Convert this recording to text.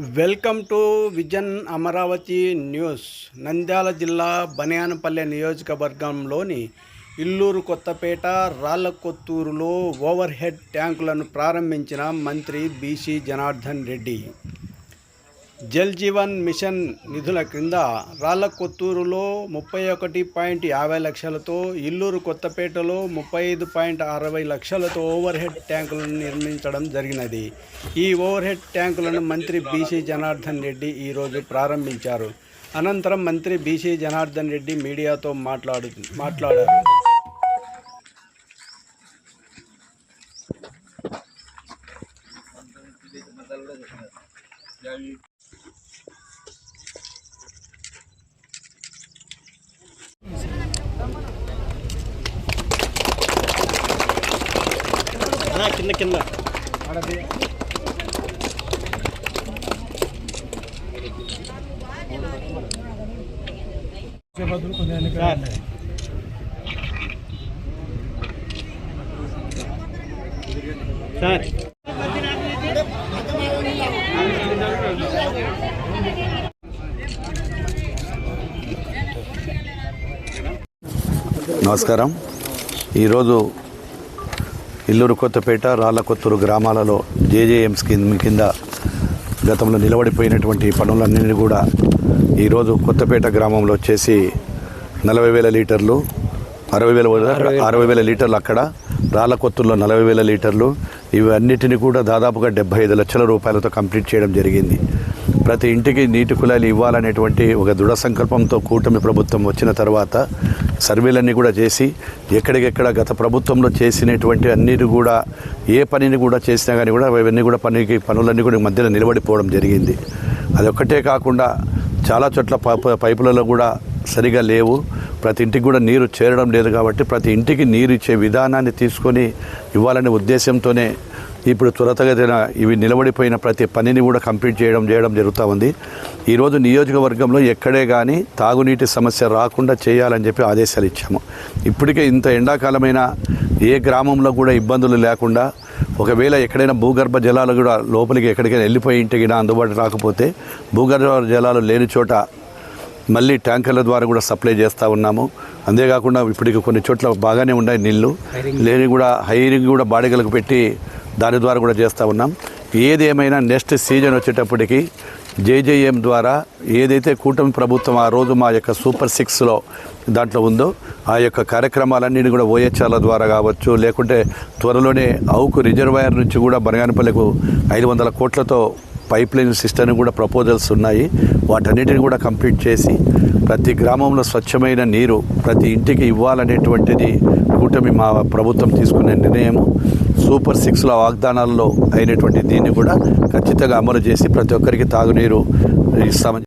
Welcome to vision Amaravati news. Nandyal జిల్లా బనియానపల్లె నియోజకవర్గంలోని ఇల్లూరు కొత్తపేట రాళ్ళకొత్తూరులో ఓవర్ హెడ్ ట్యాంకులను ప్రారంభించిన మంత్రి బీసీ జనార్దన్ రెడ్డి. జల్ జీవన్ మిషన్ నిధుల క్రింద రాళ్ళకొత్తూరులో ముప్పై ఒకటి పాయింట్ యాభై లక్షలతో ఇల్లూరు కొత్తపేటలో ముప్పై ఐదు పాయింట్ అరవై లక్షలతో ఓవర్ హెడ్ ట్యాంకులను నిర్మించడం జరిగినది. ఈ ఓవర్ హెడ్ ట్యాంకులను మంత్రి బీసీ జనార్దన్ రెడ్డి ఈరోజు ప్రారంభించారు. అనంతరం మంత్రి బీసీ జనార్దన్ రెడ్డి మీడియాతో మాట్లాడు మాట్లాడారు. కింద కింద. సార్. నమస్కారం. ఈరోజు ఇల్లూరు కొత్తపేట రాళ్ళకొత్తూరు గ్రామాలలో జేజేఎం స్కీమ్ కింద గతంలో నిలబడిపోయినటువంటి పనులన్నింటినీ కూడా ఈరోజు కొత్తపేట గ్రామంలో వచ్చేసి నలభై వేల లీటర్లు అరవై వేల అరవై వేల. లీటర్లు అక్కడ రాళ్ళకొత్తూరులో నలభై వేల లీటర్లు. ఇవన్నిటిని కూడా దాదాపుగా డెబ్బై ఐదు లక్షల రూపాయలతో కంప్లీట్ చేయడం జరిగింది. ప్రతి ఇంటికి నీటి కుళాయిలు ఇవ్వాలనేటువంటి ఒక దృఢ సంకల్పంతో కూటమి ప్రభుత్వం వచ్చిన తర్వాత సర్వేలన్నీ కూడా చేసి ఎక్కడికెక్కడ గత ప్రభుత్వంలో చేసినటువంటి అన్నిటి కూడా ఏ పనిని కూడా చేసినా కానీ కూడా అవన్నీ కూడా పనికి పనులన్నీ కూడా మధ్యలో నిలబడిపోవడం జరిగింది. అదొక్కటే కాకుండా చాలా చోట్ల పైపులలో కూడా సరిగా లేవు. ప్రతి ఇంటికి కూడా నీరు చేరడం లేదు కాబట్టి ప్రతి ఇంటికి నీరు ఇచ్చే విధానాన్ని తీసుకొని ఇవ్వాలనే ఉద్దేశంతోనే ఇప్పుడు త్వరతగతిన ఇవి నిలబడిపోయిన ప్రతి పనిని కూడా కంప్లీట్ చేయడం చేయడం జరుగుతూ ఉంది. ఈరోజు నియోజకవర్గంలో ఎక్కడే కానీ తాగునీటి సమస్య రాకుండా చేయాలని చెప్పి ఆదేశాలు ఇచ్చాము. ఇప్పటికే ఇంత ఎండాకాలమైన ఏ గ్రామంలో కూడా ఇబ్బందులు లేకుండా ఒకవేళ ఎక్కడైనా భూగర్భ జలాలు కూడా లోపలికి ఎక్కడికైనా వెళ్ళిపోయి ఇంటికి అందుబాటు రాకపోతే భూగర్భ జలాలు లేని చోట మళ్ళీ ట్యాంకర్ల ద్వారా కూడా సప్లై చేస్తూ ఉన్నాము. అంతేకాకుండా ఇప్పటికి కొన్ని చోట్ల బాగానే ఉన్నాయి నీళ్ళు. లేని కూడా హైరింగ్ కూడా బాడిగలకు పెట్టి దాని ద్వారా కూడా చేస్తూ ఉన్నాం. ఏది ఏమైనా నెక్స్ట్ సీజన్ వచ్చేటప్పటికి జేజేఎం ద్వారా ఏదైతే కూటమి ప్రభుత్వం ఆ రోజు మా యొక్క సూపర్ సిక్స్లో దాంట్లో ఉందో ఆ యొక్క కార్యక్రమాలన్నింటినీ కూడా ఓఎచ్ఆర్ల ద్వారా కావచ్చు లేకుంటే త్వరలోనే అవుకు రిజర్వాయర్ నుంచి కూడా బనగానపల్లికు ఐదు వందల కోట్లతో పైప్ లైన్ సిస్టమ్ కూడా ప్రపోజల్స్ ఉన్నాయి. వాటన్నిటిని కూడా కంప్లీట్ చేసి ప్రతి గ్రామంలో స్వచ్ఛమైన నీరు ప్రతి ఇంటికి ఇవ్వాలనేటువంటిది కూటమి మా ప్రభుత్వం తీసుకునే నిర్ణయము. సూపర్ సిక్స్లో వాగ్దానాల్లో అయినటువంటి దీన్ని కూడా ఖచ్చితంగా అమలు చేసి ప్రతి ఒక్కరికి తాగునీరు ఇస్తామని